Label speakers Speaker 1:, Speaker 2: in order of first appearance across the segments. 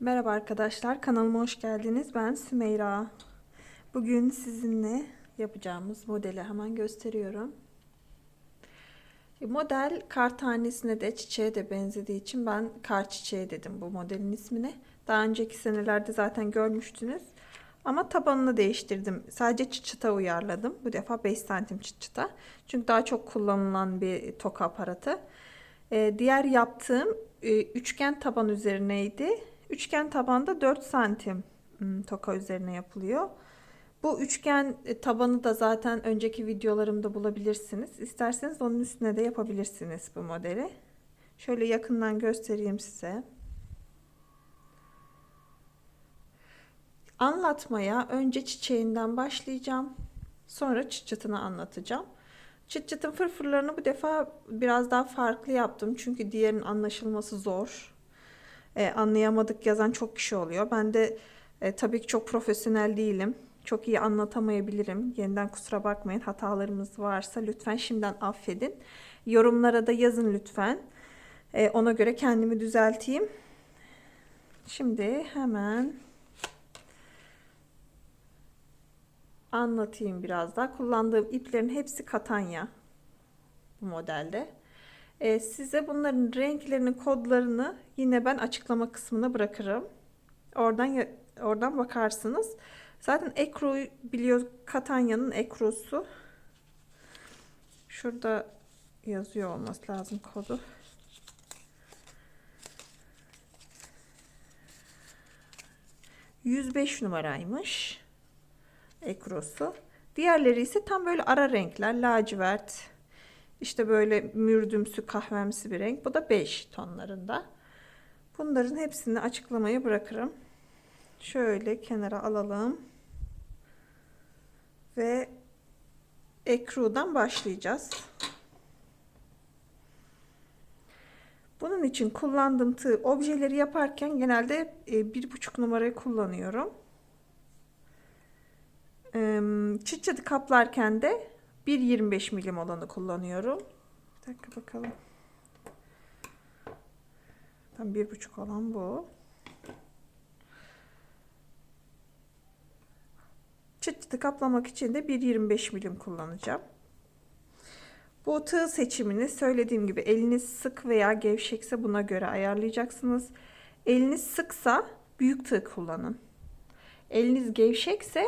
Speaker 1: Merhaba arkadaşlar, kanalıma hoş geldiniz. Ben Sümeyra. Bugün sizinle yapacağımız modeli hemen gösteriyorum. E, Model kar tanesine de çiçeğe de benzediği için ben kar çiçeği dedim bu modelin ismini. Daha önceki senelerde zaten görmüştünüz. Ama tabanını değiştirdim. Sadece çıt çıta uyarladım. Bu defa 5 santim çıt çıta. Çünkü daha çok kullanılan bir toka aparatı. E, diğer yaptığım e, üçgen taban üzerineydi. Üçgen tabanda 4 santim hmm, toka üzerine yapılıyor. Bu üçgen e, tabanı da zaten önceki videolarımda bulabilirsiniz. İsterseniz onun üstüne de yapabilirsiniz bu modeli. Şöyle yakından göstereyim size. Anlatmaya önce çiçeğinden başlayacağım. Sonra çıt çıtını anlatacağım. Çıt çıtın fırfırlarını bu defa biraz daha farklı yaptım. Çünkü diğerinin anlaşılması zor. Ee, anlayamadık yazan çok kişi oluyor. Ben de e, tabii ki çok profesyonel değilim. Çok iyi anlatamayabilirim. Yeniden kusura bakmayın. Hatalarımız varsa lütfen şimdiden affedin. Yorumlara da yazın lütfen. Ee, ona göre kendimi düzelteyim. Şimdi hemen anlatayım biraz daha. Kullandığım iplerin hepsi katanya bu modelde. Ee, size bunların renklerinin kodlarını yine ben açıklama kısmına bırakırım. Oradan oradan bakarsınız. Zaten ekru biliyor Katanya'nın ekrusu. Şurada yazıyor olması lazım kodu. ...105 numaraymış... ...ekrosu. Diğerleri ise tam böyle ara renkler... ...lacivert... ...işte böyle mürdümsü kahvemsi bir renk... ...bu da 5 tonlarında... ...bunların hepsini açıklamaya bırakırım... ...şöyle kenara alalım... ...ve... ...ekrudan başlayacağız... Bunun için kullandığım tığ objeleri yaparken genelde e, bir buçuk numarayı kullanıyorum. Çıt kaplarken de 1.25 milim olanı kullanıyorum. Bir dakika bakalım. Tam bir buçuk olan bu. Çıt çıtı kaplamak için de 1.25 milim kullanacağım. Bu tığ seçimini söylediğim gibi eliniz sık veya gevşekse buna göre ayarlayacaksınız. Eliniz sıksa büyük tığ kullanın. Eliniz gevşekse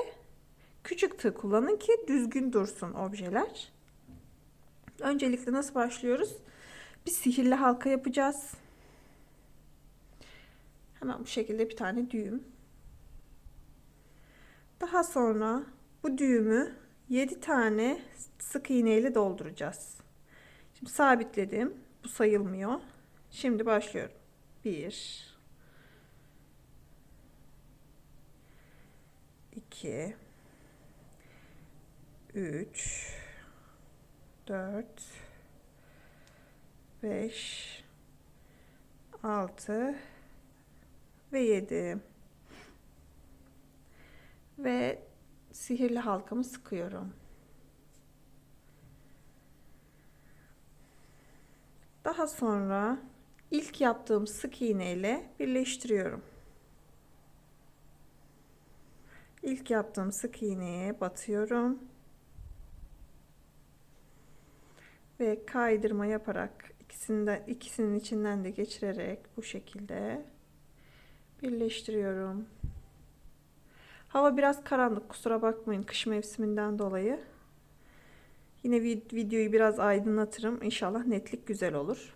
Speaker 1: küçük tığ kullanın ki düzgün dursun objeler. Öncelikle nasıl başlıyoruz? Bir sihirli halka yapacağız. Hemen bu şekilde bir tane düğüm. Daha sonra bu düğümü 7 tane sık iğne ile dolduracağız. Şimdi sabitledim. Bu sayılmıyor. Şimdi başlıyorum. 1 2 3 4 5 6 ve 7 ve sihirli halkamı sıkıyorum. Daha sonra ilk yaptığım sık iğne ile birleştiriyorum. İlk yaptığım sık iğneye batıyorum. Ve kaydırma yaparak ikisinden ikisinin içinden de geçirerek bu şekilde birleştiriyorum. Hava biraz karanlık kusura bakmayın kış mevsiminden dolayı. Yine videoyu biraz aydınlatırım. İnşallah netlik güzel olur.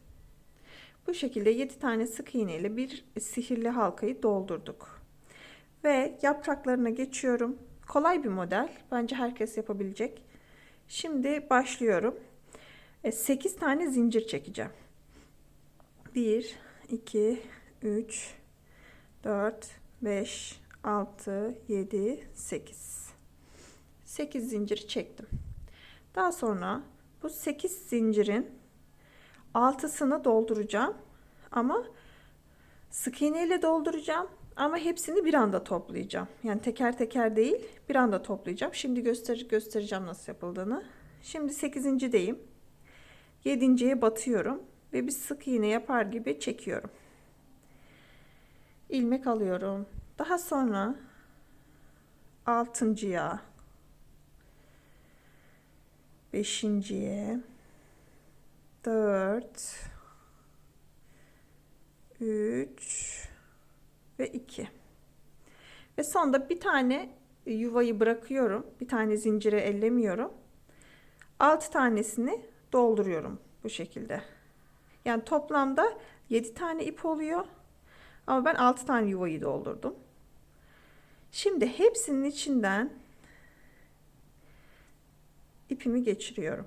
Speaker 1: Bu şekilde 7 tane sık iğne ile bir sihirli halkayı doldurduk. Ve yapraklarına geçiyorum. Kolay bir model. Bence herkes yapabilecek. Şimdi başlıyorum. 8 e, tane zincir çekeceğim. 1 2 3 4 5 6 7 8 8 zincir çektim. Daha sonra bu 8 zincirin altısını dolduracağım. Ama sık iğne ile dolduracağım. Ama hepsini bir anda toplayacağım. Yani teker teker değil bir anda toplayacağım. Şimdi göster göstereceğim nasıl yapıldığını. Şimdi 8.deyim. 7.ye batıyorum. Ve bir sık iğne yapar gibi çekiyorum. ilmek alıyorum. Daha sonra altıncıya beşinciye dört üç ve iki ve sonda bir tane yuvayı bırakıyorum bir tane zincire ellemiyorum altı tanesini dolduruyorum bu şekilde yani toplamda 7 tane ip oluyor ama ben 6 tane yuvayı doldurdum Şimdi hepsinin içinden ipimi geçiriyorum.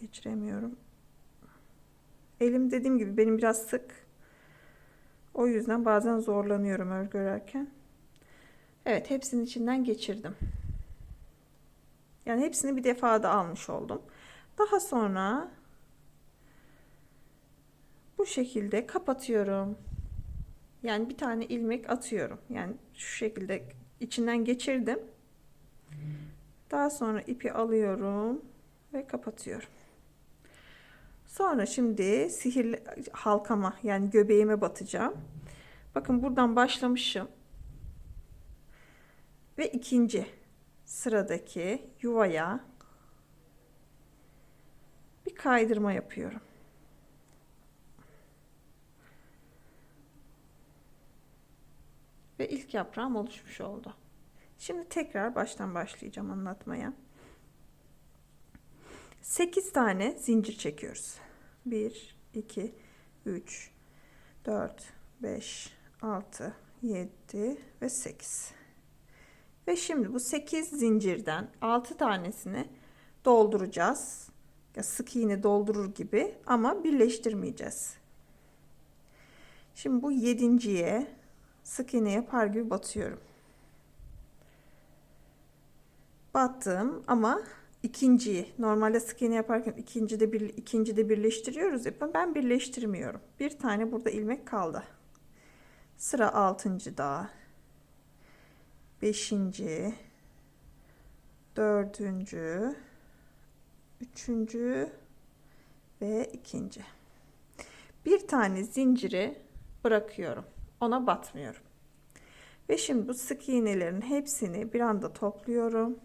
Speaker 1: Geçiremiyorum. Elim dediğim gibi benim biraz sık. O yüzden bazen zorlanıyorum örgü örerken. Evet hepsinin içinden geçirdim. Yani hepsini bir defada almış oldum. Daha sonra bu şekilde kapatıyorum. Yani bir tane ilmek atıyorum. Yani şu şekilde içinden geçirdim. Daha sonra ipi alıyorum ve kapatıyorum. Sonra şimdi sihirli halkama yani göbeğime batacağım. Bakın buradan başlamışım. Ve ikinci sıradaki yuvaya bir kaydırma yapıyorum. ve ilk yaprağım oluşmuş oldu. Şimdi tekrar baştan başlayacağım anlatmaya. 8 tane zincir çekiyoruz. 1 2 3 4 5 6 7 ve 8. Ve şimdi bu 8 zincirden 6 tanesini dolduracağız. Ya sık iğne doldurur gibi ama birleştirmeyeceğiz. Şimdi bu yedinciye sık iğne yapar gibi batıyorum. Battım ama ikinciyi normalde sık iğne yaparken ikinci de bir ikinci de birleştiriyoruz ya ben birleştirmiyorum. Bir tane burada ilmek kaldı. Sıra altıncı daha. Beşinci, dördüncü, üçüncü ve ikinci. Bir tane zinciri bırakıyorum ona batmıyorum. Ve şimdi bu sık iğnelerin hepsini bir anda topluyorum.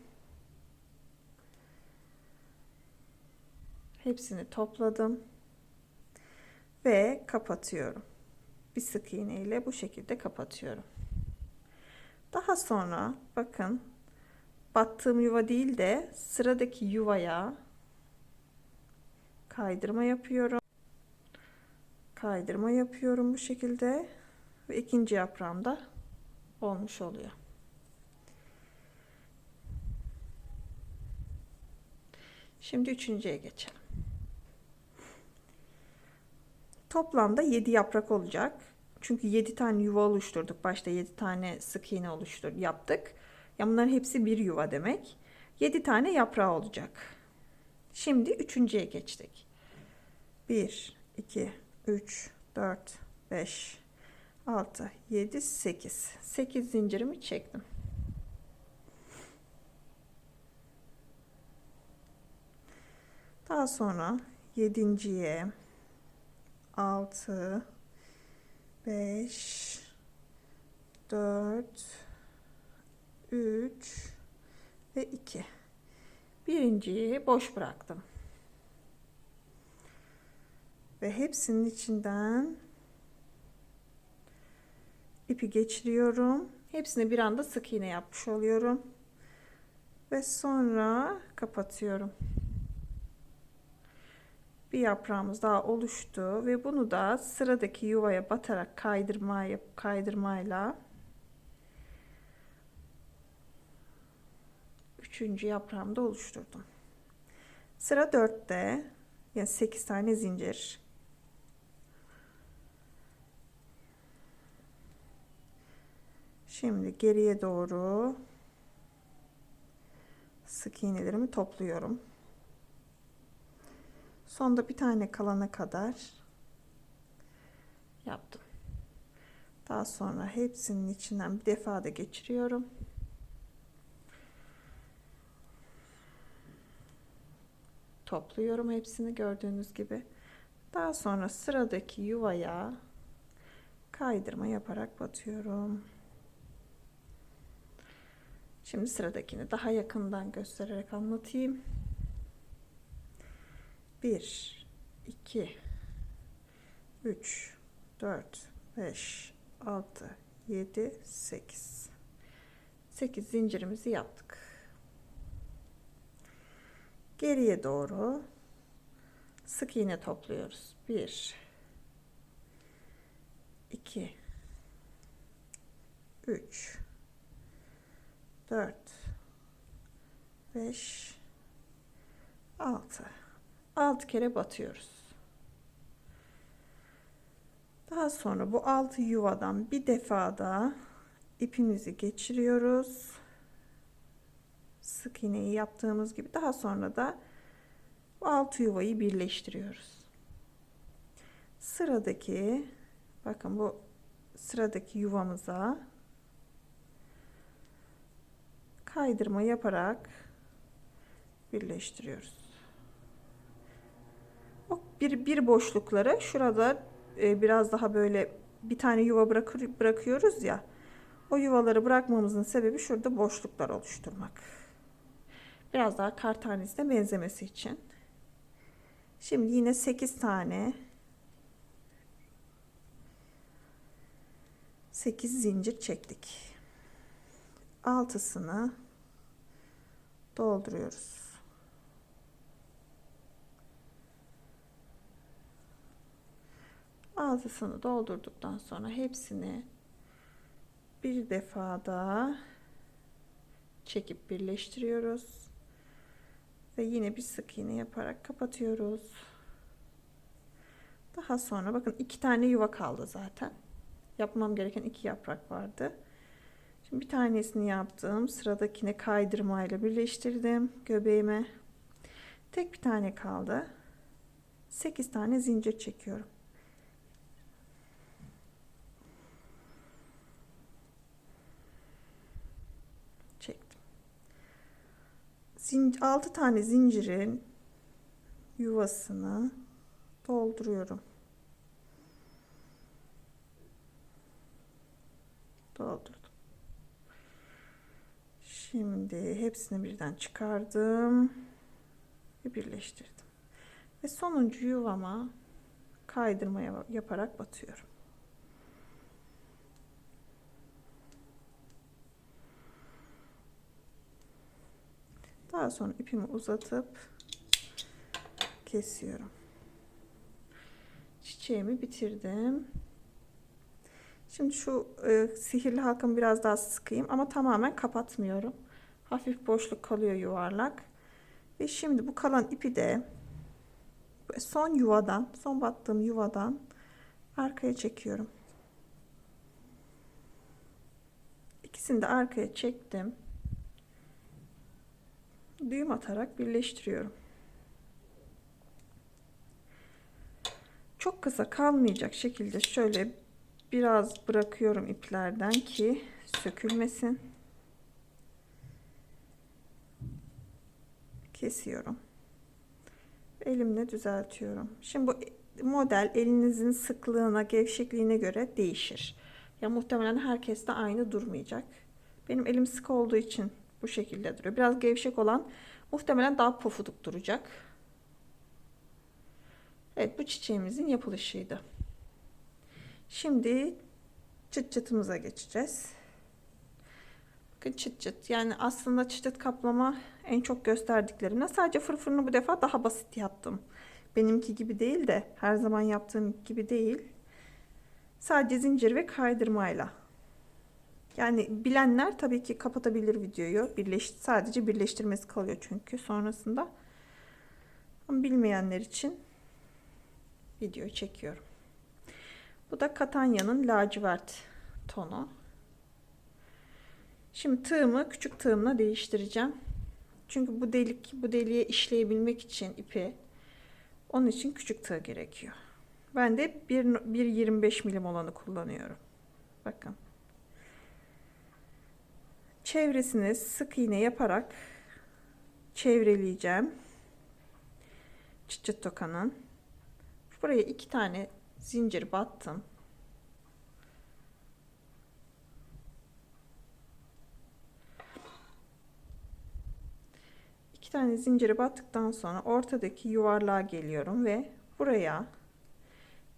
Speaker 1: Hepsini topladım. Ve kapatıyorum. Bir sık iğne ile bu şekilde kapatıyorum. Daha sonra bakın battığım yuva değil de sıradaki yuvaya kaydırma yapıyorum. Kaydırma yapıyorum bu şekilde ve ikinci yaprağım da olmuş oluyor. Şimdi üçüncüye geçelim. Toplamda 7 yaprak olacak. Çünkü 7 tane yuva oluşturduk. Başta 7 tane sık iğne oluştur yaptık. Ya bunların hepsi bir yuva demek. 7 tane yaprağı olacak. Şimdi üçüncüye geçtik. 1 2 3 4 5 6 7 8 8 zincirimi çektim daha sonra yedinciye 6 5 4 3 ve 2 birinciyi boş bıraktım ve hepsinin içinden ipi geçiriyorum. Hepsini bir anda sık iğne yapmış oluyorum. Ve sonra kapatıyorum. Bir yaprağımız daha oluştu ve bunu da sıradaki yuvaya batarak kaydırma yap kaydırmayla üçüncü yaprağımı da oluşturdum. Sıra dörtte yani 8 tane zincir Şimdi geriye doğru sık iğnelerimi topluyorum. Sonda bir tane kalana kadar yaptım. Daha sonra hepsinin içinden bir defa da geçiriyorum. Topluyorum hepsini gördüğünüz gibi. Daha sonra sıradaki yuvaya kaydırma yaparak batıyorum. Şimdi sıradakini daha yakından göstererek anlatayım. 1 2 3 4 5 6 7 8 8 zincirimizi yaptık. Geriye doğru sık iğne topluyoruz. 1 2 3 4 5 6 6 kere batıyoruz. Daha sonra bu altı yuvadan bir defa da ipimizi geçiriyoruz. Sık iğneyi yaptığımız gibi daha sonra da bu altı yuvayı birleştiriyoruz. Sıradaki bakın bu sıradaki yuvamıza kaydırma yaparak birleştiriyoruz. Bir, bir boşlukları şurada e, biraz daha böyle bir tane yuva bırakır, bırakıyoruz ya. O yuvaları bırakmamızın sebebi şurada boşluklar oluşturmak. Biraz daha kar tanesine benzemesi için. Şimdi yine 8 tane 8 zincir çektik. Altısını dolduruyoruz. Altısını doldurduktan sonra hepsini bir defada çekip birleştiriyoruz. Ve yine bir sık iğne yaparak kapatıyoruz. Daha sonra bakın iki tane yuva kaldı zaten. Yapmam gereken iki yaprak vardı. Şimdi bir tanesini yaptım. Sıradakine kaydırmayla birleştirdim göbeğime. Tek bir tane kaldı. 8 tane zincir çekiyorum. Çektim. Zin 6 tane zincirin yuvasını dolduruyorum. Doldurdum. Şimdi hepsini birden çıkardım ve birleştirdim. Ve sonuncu yuvama kaydırma yaparak batıyorum. Daha sonra ipimi uzatıp kesiyorum. Çiçeğimi bitirdim. Şimdi şu e, sihirli halkamı biraz daha sıkayım ama tamamen kapatmıyorum. Hafif boşluk kalıyor yuvarlak. Ve şimdi bu kalan ipi de son yuvadan, son battığım yuvadan arkaya çekiyorum. İkisini de arkaya çektim. Düğüm atarak birleştiriyorum. Çok kısa kalmayacak şekilde şöyle biraz bırakıyorum iplerden ki sökülmesin. Kesiyorum. Elimle düzeltiyorum. Şimdi bu model elinizin sıklığına, gevşekliğine göre değişir. Ya muhtemelen herkes de aynı durmayacak. Benim elim sık olduğu için bu şekilde duruyor. Biraz gevşek olan muhtemelen daha pofuduk duracak. Evet bu çiçeğimizin yapılışıydı. Şimdi çıt çıtımıza geçeceğiz. Bakın çıt çıt. Yani aslında çıt çıt kaplama en çok gösterdiklerimden. Sadece fırfırını bu defa daha basit yaptım. Benimki gibi değil de her zaman yaptığım gibi değil. Sadece zincir ve kaydırmayla. Yani bilenler tabii ki kapatabilir videoyu. Birleş, sadece birleştirmesi kalıyor çünkü sonrasında. Ama bilmeyenler için videoyu çekiyorum. Bu da Katanya'nın lacivert tonu. Şimdi tığımı küçük tığımla değiştireceğim. Çünkü bu delik bu deliğe işleyebilmek için ipi onun için küçük tığ gerekiyor. Ben de 1.25 milim olanı kullanıyorum. Bakın. Çevresini sık iğne yaparak çevreleyeceğim. Çıt çıt tokanın. Buraya iki tane zincir battım. İki tane zinciri battıktan sonra ortadaki yuvarlığa geliyorum ve buraya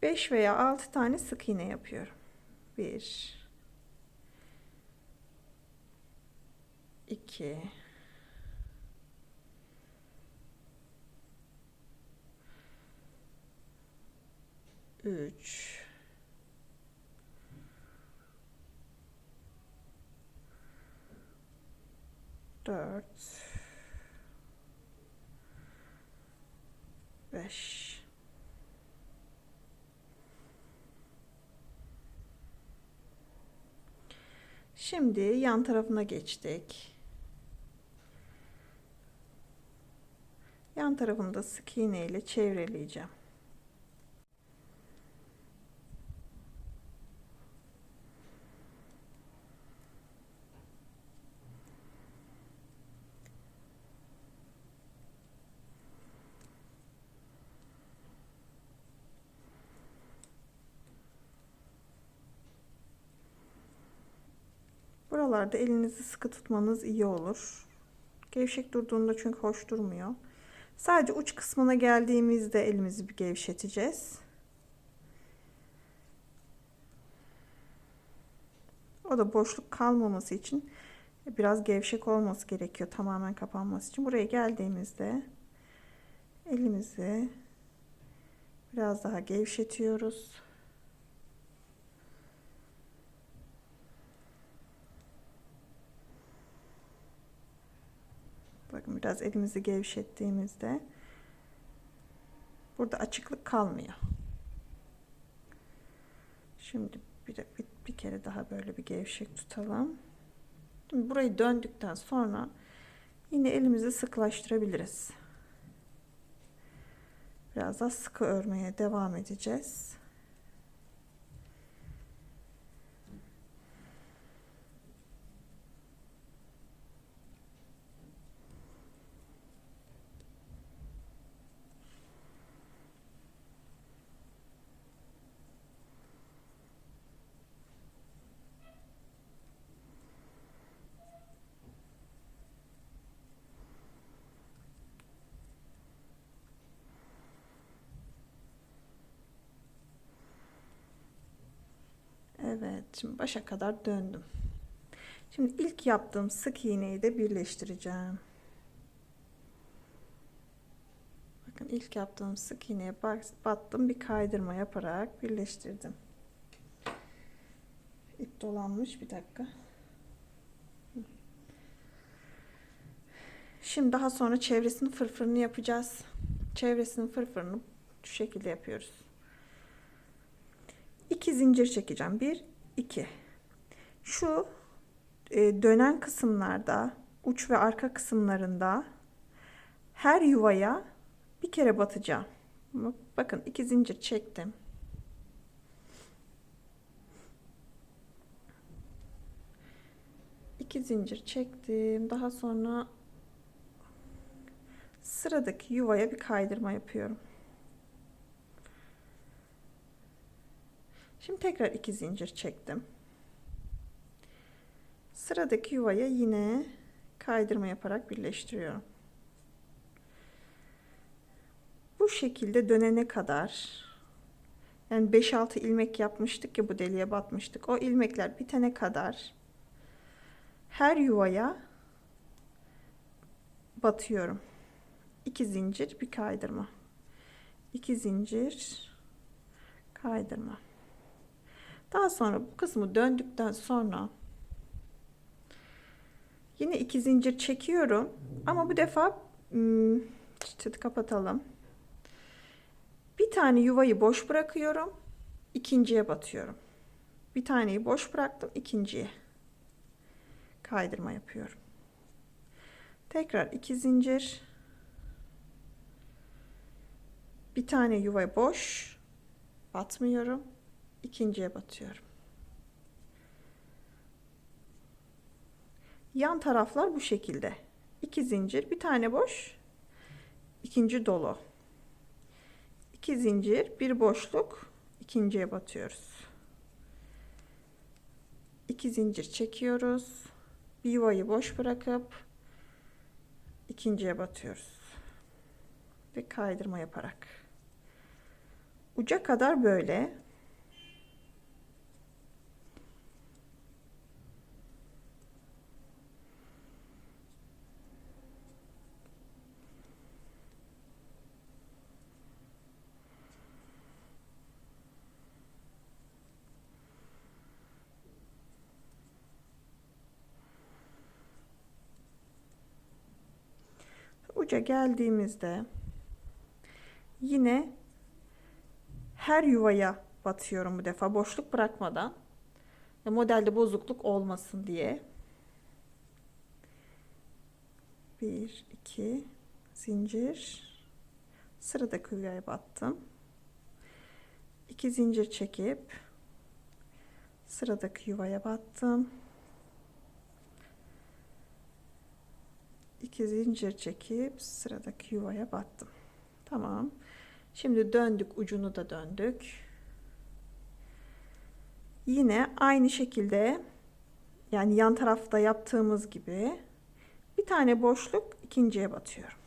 Speaker 1: 5 veya 6 tane sık iğne yapıyorum. 1 2 3 4 5 Şimdi yan tarafına geçtik. Yan tarafını da sık iğne ile çevreleyeceğim. Buralarda elinizi sıkı tutmanız iyi olur. Gevşek durduğunda çünkü hoş durmuyor. Sadece uç kısmına geldiğimizde elimizi bir gevşeteceğiz. O da boşluk kalmaması için biraz gevşek olması gerekiyor tamamen kapanması için. Buraya geldiğimizde elimizi biraz daha gevşetiyoruz. Biraz elimizi gevşettiğimizde burada açıklık kalmıyor. Şimdi bir, bir, bir kere daha böyle bir gevşek tutalım. Şimdi burayı döndükten sonra yine elimizi sıklaştırabiliriz. Biraz daha sıkı örmeye devam edeceğiz. Evet, şimdi başa kadar döndüm. Şimdi ilk yaptığım sık iğneyi de birleştireceğim. Bakın ilk yaptığım sık iğneye battım, bir kaydırma yaparak birleştirdim. İp dolanmış bir dakika. Şimdi daha sonra çevresinin fırfırını yapacağız. Çevresinin fırfırını şu şekilde yapıyoruz. 2 zincir çekeceğim. 1 2. Şu e, dönen kısımlarda uç ve arka kısımlarında her yuvaya bir kere batacağım. Bakın iki zincir çektim. İki zincir çektim. Daha sonra sıradaki yuvaya bir kaydırma yapıyorum. Şimdi tekrar iki zincir çektim. Sıradaki yuvaya yine kaydırma yaparak birleştiriyorum. Bu şekilde dönene kadar yani 5-6 ilmek yapmıştık ya bu deliğe batmıştık. O ilmekler bitene kadar her yuvaya batıyorum. 2 zincir bir kaydırma. 2 zincir kaydırma. Daha sonra bu kısmı döndükten sonra yine iki zincir çekiyorum. Ama bu defa hmm, çıtı kapatalım. Bir tane yuvayı boş bırakıyorum. ikinciye batıyorum. Bir taneyi boş bıraktım. ikinciye kaydırma yapıyorum. Tekrar iki zincir. Bir tane yuva boş. Batmıyorum ikinciye batıyorum. Yan taraflar bu şekilde. İki zincir, bir tane boş, ikinci dolu. 2 zincir, bir boşluk, ikinciye batıyoruz. 2 zincir çekiyoruz. Bir yuvayı boş bırakıp ikinciye batıyoruz. Ve kaydırma yaparak. Uca kadar böyle. Uca geldiğimizde yine her yuvaya batıyorum bu defa boşluk bırakmadan. Ve modelde bozukluk olmasın diye. 1 2 zincir. Sıradaki yuvaya battım. 2 zincir çekip sıradaki yuvaya battım 2 zincir çekip sıradaki yuvaya battım. Tamam. Şimdi döndük ucunu da döndük. Yine aynı şekilde yani yan tarafta yaptığımız gibi bir tane boşluk ikinciye batıyorum.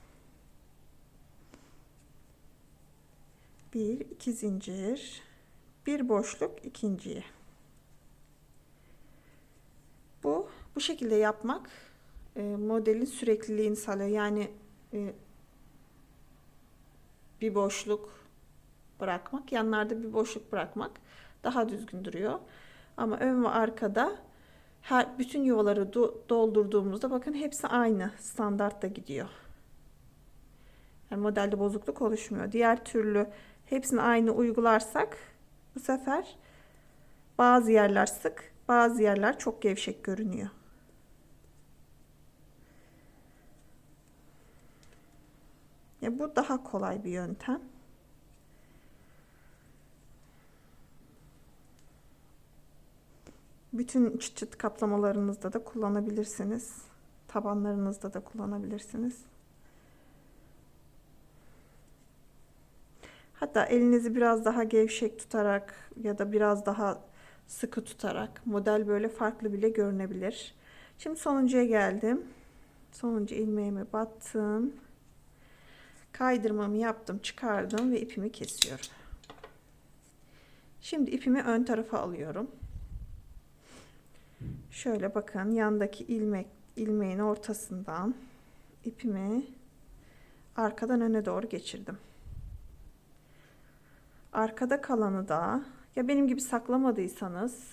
Speaker 1: Bir, iki zincir, bir boşluk ikinciye. Bu bu şekilde yapmak e, modelin sürekliliğini sağlıyor. Yani e, bir boşluk bırakmak, yanlarda bir boşluk bırakmak daha düzgün duruyor. Ama ön ve arkada her bütün yuvaları do doldurduğumuzda bakın hepsi aynı standartta gidiyor. Yani modelde bozukluk oluşmuyor. Diğer türlü hepsini aynı uygularsak bu sefer bazı yerler sık, bazı yerler çok gevşek görünüyor. Ya bu daha kolay bir yöntem. Bütün çıt çıt kaplamalarınızda da kullanabilirsiniz. Tabanlarınızda da kullanabilirsiniz. Hatta elinizi biraz daha gevşek tutarak ya da biraz daha sıkı tutarak model böyle farklı bile görünebilir. Şimdi sonuncuya geldim. Sonuncu ilmeğime battım kaydırmamı yaptım çıkardım ve ipimi kesiyorum. Şimdi ipimi ön tarafa alıyorum. Şöyle bakın yandaki ilmek ilmeğin ortasından ipimi arkadan öne doğru geçirdim. Arkada kalanı da ya benim gibi saklamadıysanız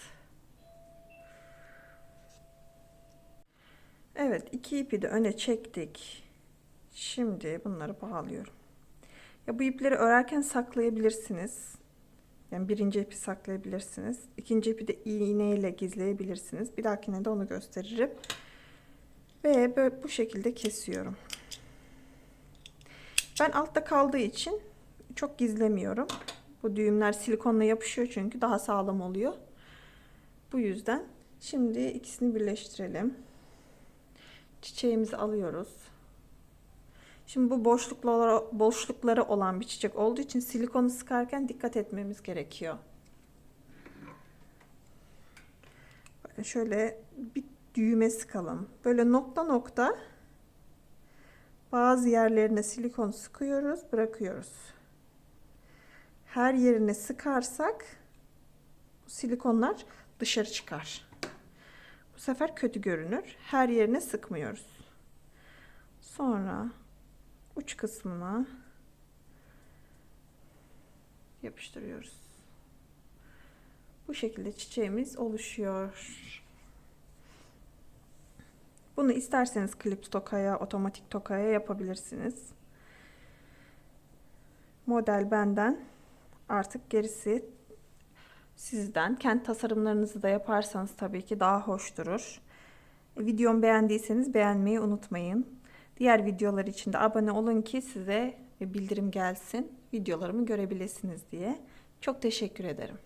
Speaker 1: Evet iki ipi de öne çektik Şimdi bunları bağlıyorum. Ya bu ipleri örerken saklayabilirsiniz. Yani birinci ipi saklayabilirsiniz. İkinci ipi de iğne ile gizleyebilirsiniz. Bir dahakine de onu gösteririm. Ve böyle bu şekilde kesiyorum. Ben altta kaldığı için çok gizlemiyorum. Bu düğümler silikonla yapışıyor çünkü daha sağlam oluyor. Bu yüzden şimdi ikisini birleştirelim. Çiçeğimizi alıyoruz. Şimdi bu boşlukları, boşlukları olan bir çiçek olduğu için silikonu sıkarken dikkat etmemiz gerekiyor. Bakın şöyle bir düğme sıkalım. Böyle nokta nokta bazı yerlerine silikon sıkıyoruz, bırakıyoruz. Her yerine sıkarsak silikonlar dışarı çıkar. Bu sefer kötü görünür. Her yerine sıkmıyoruz. Sonra uç kısmına yapıştırıyoruz. Bu şekilde çiçeğimiz oluşuyor. Bunu isterseniz klip tokaya, otomatik tokaya yapabilirsiniz. Model benden. Artık gerisi sizden. Kendi tasarımlarınızı da yaparsanız tabii ki daha hoş durur. Videomu beğendiyseniz beğenmeyi unutmayın. Diğer videolar için de abone olun ki size bildirim gelsin. Videolarımı görebilirsiniz diye. Çok teşekkür ederim.